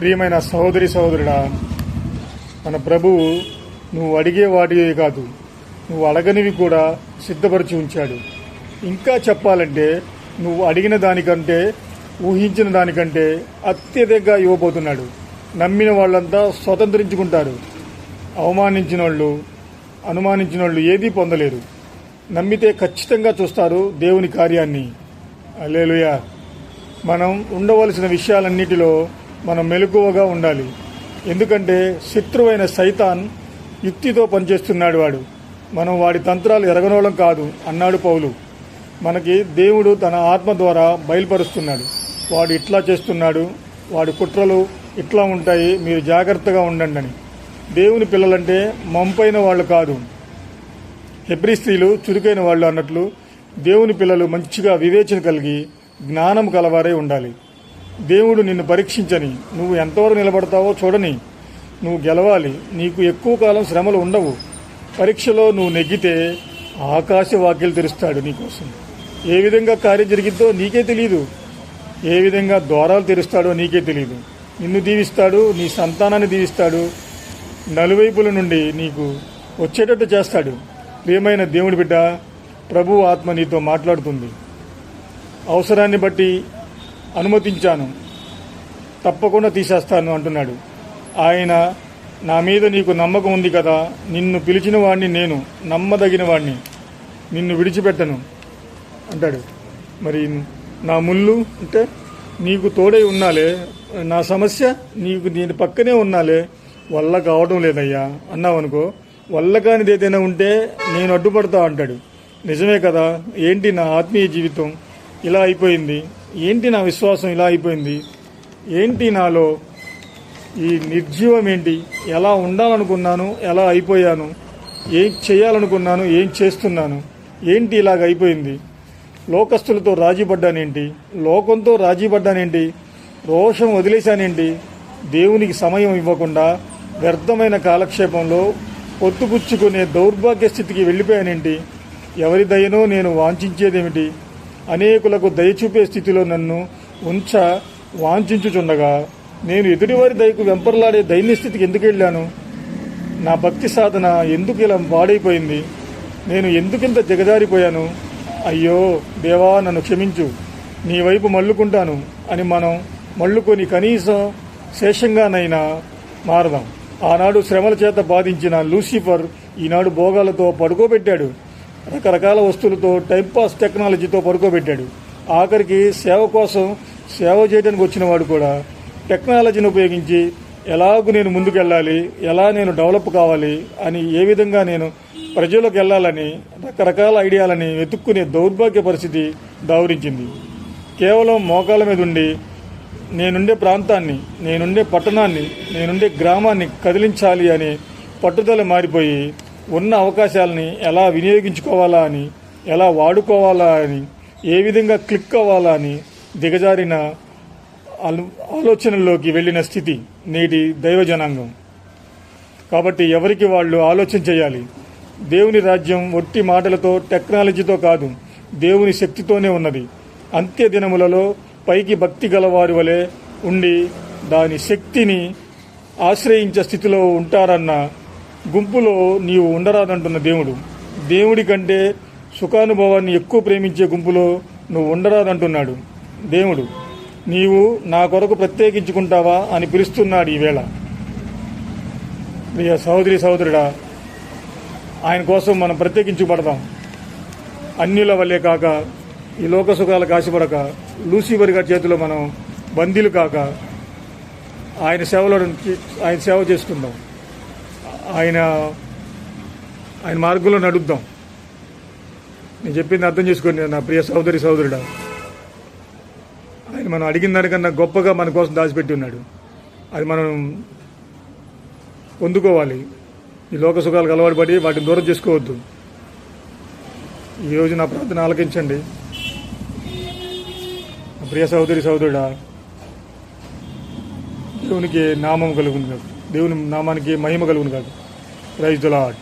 ప్రియమైన సహోదరి సహోదరుడా మన ప్రభువు నువ్వు అడిగే వాటివే కాదు నువ్వు అడగనివి కూడా సిద్ధపరిచి ఉంచాడు. ఇంకా చెప్పాలంటే నువ్వు అడిగిన దానికంటే ఊహించిన దానికంటే అత్యధికంగా ఇవ్వబోతున్నాడు. నమ్మిన వాళ్ళంతా స్వతంత్రించుకుంటారు. అవమానించిన వాళ్ళు అనుమానించిన వాళ్ళు ఏదీ పొందలేరు. నమ్మితే ఖచ్చితంగా చూస్తారు దేవుని కార్యాన్ని. అలేలుయా మనం ఉండవలసిన విషయాలన్నిటిలో మనం మెలకువగా ఉండాలి. ఎందుకంటే శత్రువైన సైతాన్ యుక్తితో పనిచేస్తున్నాడు వాడు. మనం వాడి తంత్రాలు ఎరగనోళం కాదు అన్నాడు పౌలు. మనకి దేవుడు తన ఆత్మ ద్వారా బయలుపరుస్తున్నాడు. వాడు ఇట్లా చేస్తున్నాడు వాడి కుట్రలు ఇట్లా ఉంటాయి మీరు జాగ్రత్తగా ఉండండి అని. దేవుని పిల్లలంటే మంపైన వాళ్ళు కాదు. హెబ్రి స్త్రీలు చురుకైన వాళ్ళు అన్నట్లు దేవుని పిల్లలు మంచిగా వివేచన కలిగి జ్ఞానం కలవారై ఉండాలి. దేవుడు నిన్ను పరీక్షించని. నువ్వు ఎంతవరకు నిలబడతావో చూడని. నువ్వు గెలవాలి. నీకు ఎక్కువ కాలం శ్రమలు ఉండవు. పరీక్షలో నువ్వు నెగ్గితే ఆకాశ వాక్యలు తెరుస్తాడు నీకోసం. ఏ విధంగా కార్యం జరిగిద్దో నీకే తెలియదు ఏ విధంగా ద్వారాలు తెరుస్తాడో నీకే తెలియదు నిన్ను దీవిస్తాడు నీ సంతానాన్ని దీవిస్తాడు. నలువైపుల నుండి నీకు వచ్చేటట్టు చేస్తాడు. ప్రియమైన దేవుడి బిడ్డ ప్రభు ఆత్మ నీతో మాట్లాడుతుంది. అవసరాన్ని బట్టి అనుమతించాను. తప్పకుండా తీసేస్తాను అంటున్నాడు. ఆయన నా మీద నీకు నమ్మకం ఉంది కదా నిన్ను పిలిచిన వాడిని నేను నమ్మదగిన వాడిని నిన్ను విడిచిపెట్టను అంటాడు. మరి నా ముళ్ళు అంటే నీకు తోడై ఉన్నాలే నా సమస్య నీకు నేను పక్కనే ఉన్నాలే వల్ల కావడం లేదయ్యా అన్నావు అనుకో వల్ల కానిది ఏదైనా ఉంటే నేను అడ్డుపడతా అంటాడు. నిజమే కదా ఏంటి నా ఆత్మీయ జీవితం? ఇలా అయిపోయింది. ఏంటి నా విశ్వాసం ఇలా అయిపోయింది? ఏంటి నాలో ఈ నిర్జీవం ఏంటి? ఎలా ఉండాలనుకున్నాను? ఎలా అయిపోయాను? ఏం చేయాలనుకున్నాను? ఏం చేస్తున్నాను? ఏంటి ఇలాగ అయిపోయింది? లోకస్తులతో రాజీ పడ్డానేంటి? లోకంతో రాజీ పడ్డానేంటి? రోషం వదిలేశానేంటి? దేవునికి సమయం ఇవ్వకుండా వ్యర్థమైన కాలక్షేపంలో పొత్తుపుచ్చుకునే దౌర్భాగ్య స్థితికి వెళ్ళిపోయానేంటి? ఎవరి దయనో నేను వాంఛించేదేమిటి? అనేకులకు దయ చూపే స్థితిలో నన్ను ఉంచ వాంఛించుచుండగా నేను ఎదుటివారి దయకు వెంపర్లాడే దైన్య స్థితికి ఎందుకు వెళ్ళాను? నా భక్తి సాధన ఎందుకు ఇలా పాడైపోయింది నేను ఎందుకింత జగదారిపోయాను? అయ్యో దేవా నన్ను క్షమించు. నీ వైపు మళ్ళుకుంటాను అని మనం మళ్ళుకొని కనీసం శేషంగానైనా మారదాం. ఆనాడు శ్రమల చేత బాధించిన లూసిఫర్ ఈనాడు భోగాలతో పడుకోబెట్టాడు. రకరకాల వస్తువులతో టైంపాస్ టెక్నాలజీతో పడుకోబెట్టాడు. ఆఖరికి సేవ కోసం సేవ చేయడానికి వచ్చిన వాడు కూడా టెక్నాలజీని ఉపయోగించి ఎలాగూ నేను ముందుకెళ్ళాలి ఎలా నేను డెవలప్ కావాలి అని ఏ విధంగా నేను ప్రజలకు వెళ్ళాలని రకరకాల ఐడియాలని వెతుక్కునే దౌర్భాగ్య పరిస్థితి దావరించింది. కేవలం మోకాల మీద ఉండి నేనుండే ప్రాంతాన్ని నేనుండే పట్టణాన్ని నేనుండే గ్రామాన్ని కదిలించాలి అనే పట్టుదల మారిపోయి ఉన్న అవకాశాలని ఎలా వినియోగించుకోవాలా అని ఎలా వాడుకోవాలా అని ఏ విధంగా క్లిక్ అవ్వాలా అని దిగజారిన ఆలోచనల్లోకి వెళ్ళిన స్థితి నేటి దైవ జనాంగం కాబట్టి ఎవరికి వాళ్ళు ఆలోచన చేయాలి? దేవుని రాజ్యం ఒట్టి మాటలతో టెక్నాలజీతో కాదు దేవుని శక్తితోనే ఉన్నది. అంత్య దినములలో పైకి భక్తి గలవారి వలె ఉండి దాని శక్తిని ఆశ్రయించే స్థితిలో ఉంటారన్న గుంపులో నీవు ఉండరాదంటున్న దేవుడు. దేవుడి కంటే సుఖానుభవాన్ని ఎక్కువ ప్రేమించే గుంపులో నువ్వు ఉండరాదంటున్నాడు. దేవుడు నీవు నా కొరకు ప్రత్యేకించుకుంటావా అని పిలుస్తున్నాడు ఈవేళ ప్రియ సహోదరి సహోదరుడా ఆయన కోసం మనం ప్రత్యేకించబడదాం. అన్యుల వల్లే కాక ఈ లోక సుఖాలకు ఆశపడక లూసిఫర్ గారి చేతిలో మనం బందీలు కాక ఆయన సేవలో ఆయన సేవ చేసుకుందాం. ఆయన ఆయన మార్గంలో నడుద్దాం. నేను చెప్పింది అర్థం చేసుకోండి నా ప్రియ సహోదరి సహోదరుడా. ఆయన మనం అడిగిన దానికన్నా గొప్పగా మన కోసం దాచిపెట్టి ఉన్నాడు. అది మనం పొందుకోవాలి. ఈ లోక సుఖాలకు అలవాటు పడి వాటిని దూరం చేసుకోవద్దు. ఈరోజు నా ప్రార్థన ఆలకించండి. నా ప్రియ సహోదరి సహోదరుడా దేవునికి నామం కలుగును. కాదు దేవుని నామానికి మహిమ కలుగును కాదు రైజ్ ద లాడ్